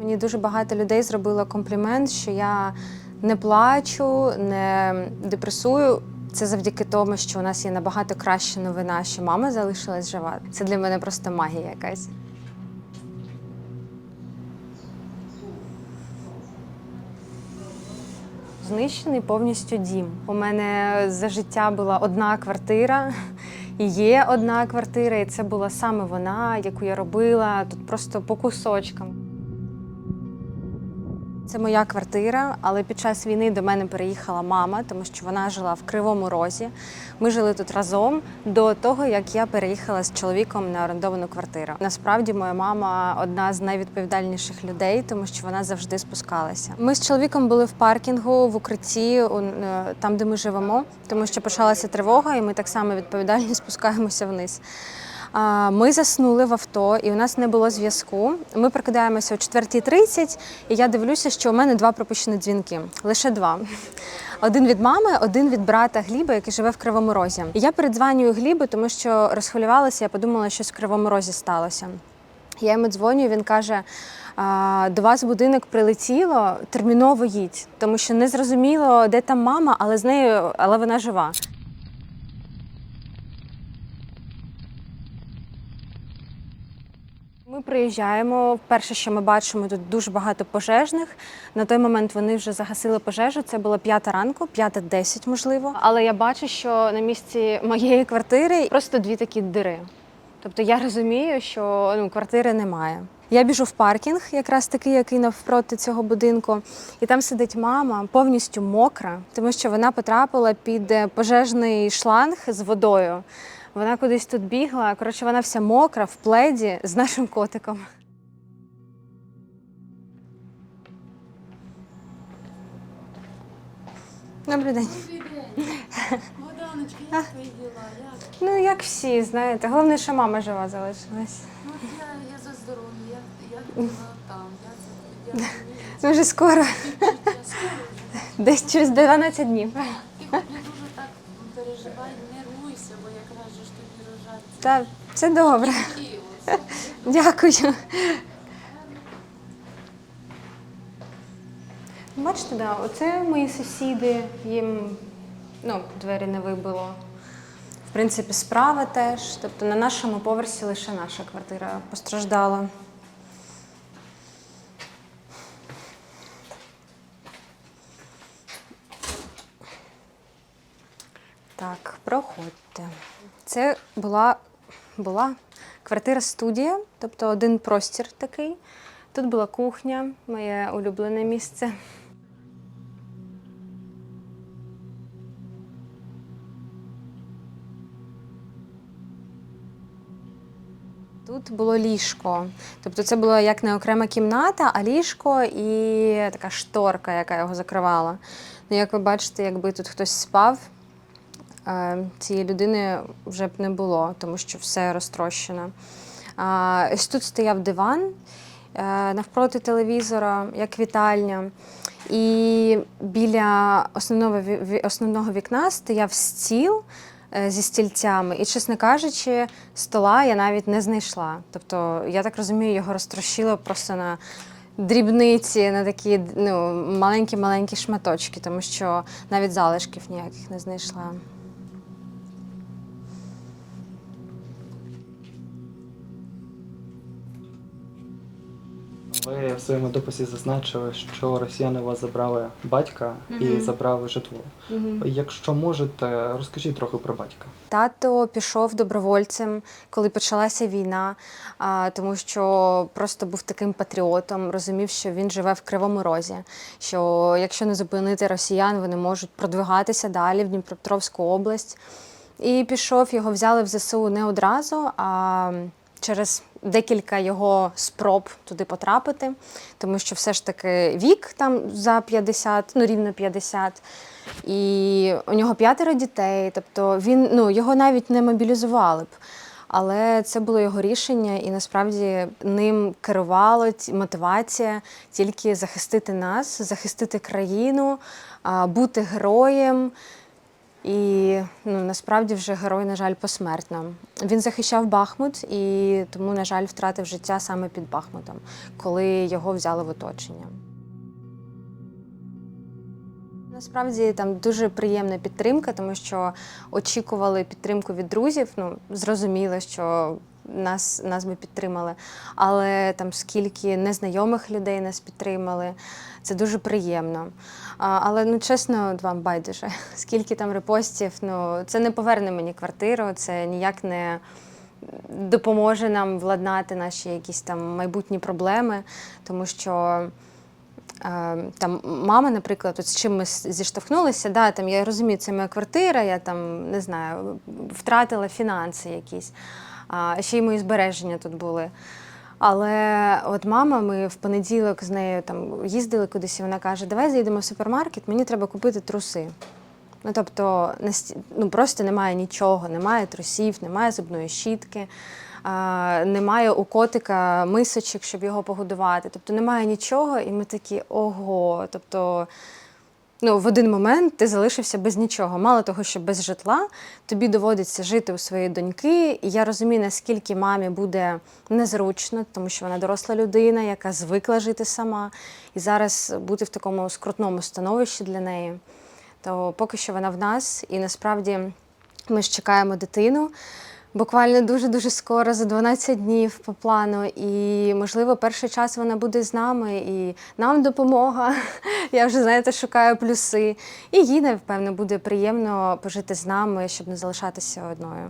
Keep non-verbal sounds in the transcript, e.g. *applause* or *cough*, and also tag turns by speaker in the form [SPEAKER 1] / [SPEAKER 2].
[SPEAKER 1] Мені дуже багато людей зробило комплімент, що я не плачу, не депресую. Це завдяки тому, що у нас є набагато краща новина, що мама залишилась жива. Це для мене просто магія якась. Знищений повністю дім. У мене за життя була одна квартира, і є одна квартира, і це була саме вона, яку я робила тут просто по кусочкам. Це моя квартира, але під час війни до мене переїхала мама, тому що вона жила в Кривому Розі. Ми жили тут разом до того, як я переїхала з чоловіком на орендовану квартиру. Насправді, моя мама одна з найвідповідальніших людей, тому що вона завжди спускалася. Ми з чоловіком були в паркінгу в укритті, е, там, де ми живемо, тому що почалася тривога, і ми так само відповідально *laughs* спускаємося вниз. Ми заснули в авто, і у нас не було зв'язку. Ми прокидаємося о 4.30, і я дивлюся, що у мене два пропущені дзвінки. Лише два. Один від мами, один від брата Гліба, який живе в Кривому Розі. І я передзвонюю Глібу, тому що розхвилювалася, я подумала, що в Кривому Розі сталося. Я йому дзвоню, він каже: до вас будинок прилетіло, терміново їдь, тому що не зрозуміло, де там мама, але з нею, але вона жива. Ми приїжджаємо. Перше, що ми бачимо, тут дуже багато пожежних. На той момент вони вже загасили пожежу. Це було п'ята ранку, п'ята десять, можливо. Але я бачу, що на місці моєї квартири просто дві такі дири. Тобто я розумію, що ну, квартири немає. Я біжу в паркінг, якраз такий, який навпроти цього будинку, і там сидить мама, повністю мокра, тому що вона потрапила під пожежний шланг з водою. Вона кудись тут бігла. Коротше, вона вся мокра в пледі з нашим котиком. Добрий день.
[SPEAKER 2] Богданочка, як твої діла? Як?
[SPEAKER 1] Ну, як всі, знаєте. Головне, що мама жива залишилась.
[SPEAKER 2] Ну, от я, я за здоров'я, як діла там, як це я *laughs*
[SPEAKER 1] Ну, вже скоро,
[SPEAKER 2] скоро вже.
[SPEAKER 1] десь через 12 днів.
[SPEAKER 2] Ти хоч не дуже так переживай, нервуйся, бо якраз же ж тобі рожать.
[SPEAKER 1] Та все добре. Дякую. Бачите, да, оце мої сусіди, їм ну, двері не вибило. В принципі, справа теж. Тобто на нашому поверсі лише наша квартира постраждала. Так, проходьте. Це була, була квартира-студія, тобто один простір такий. Тут була кухня, моє улюблене місце. Тут було ліжко. Тобто це була як не окрема кімната, а ліжко і така шторка, яка його закривала. Ну, як ви бачите, якби тут хтось спав, цієї людини вже б не було, тому що все розтрощено. Ось тут стояв диван е, навпроти телевізора, як вітальня. І біля основного, основного вікна стояв стіл е, зі стільцями. І, чесно кажучи, стола я навіть не знайшла. Тобто, я так розумію, його розтрощило просто на дрібниці, на такі ну, маленькі-маленькі шматочки, тому що навіть залишків ніяких не знайшла.
[SPEAKER 3] Ви в своєму дописі зазначили, що росіяни у вас забрали батька і забрали житло. Якщо можете, розкажіть трохи про батька.
[SPEAKER 1] Тато пішов добровольцем, коли почалася війна, а, тому що просто був таким патріотом, розумів, що він живе в Кривому Розі. Що якщо не зупинити росіян, вони можуть продвигатися далі в Дніпропетровську область. І пішов, його взяли в ЗСУ не одразу, а через декілька його спроб туди потрапити, тому що все ж таки вік там за 50, ну рівно 50. І у нього п'ятеро дітей, тобто він ну його навіть не мобілізували б. Але це було його рішення, і насправді ним керувало ті- мотивація тільки захистити нас, захистити країну, бути героєм. І ну, насправді вже герой, на жаль, посмертно. Він захищав Бахмут і тому, на жаль, втратив життя саме під Бахмутом, коли його взяли в оточення. Насправді там дуже приємна підтримка, тому що очікували підтримку від друзів. Ну, зрозуміло, що нас, нас би підтримали. Але там скільки незнайомих людей нас підтримали, це дуже приємно. А, але ну чесно, вам байдуже, *laughs* скільки там репостів, ну це не поверне мені квартиру, це ніяк не допоможе нам владнати наші якісь там майбутні проблеми, тому що. Е, Там мама, наприклад, от з чим ми зіштовхнулися, да, там, я розумію, це моя квартира, я там не знаю, втратила фінанси якісь, а ще й мої збереження тут були. Але от мама, ми в понеділок з нею там їздили кудись, і вона каже: Давай заїдемо в супермаркет, мені треба купити труси. Ну, тобто, ну, просто немає нічого, немає трусів, немає зубної щітки, а, немає у котика мисочок, щоб його погодувати. Тобто немає нічого, і ми такі ого. Тобто, ну, в один момент ти залишився без нічого. Мало того, що без житла, тобі доводиться жити у своєї доньки. І я розумію, наскільки мамі буде незручно, тому що вона доросла людина, яка звикла жити сама. І зараз бути в такому скрутному становищі для неї то поки що вона в нас, і насправді ми ж чекаємо дитину. Буквально дуже-дуже скоро, за 12 днів по плану. І, можливо, перший час вона буде з нами, і нам допомога. *laughs* Я вже, знаєте, шукаю плюси. І їй, напевно, буде приємно пожити з нами, щоб не залишатися одною.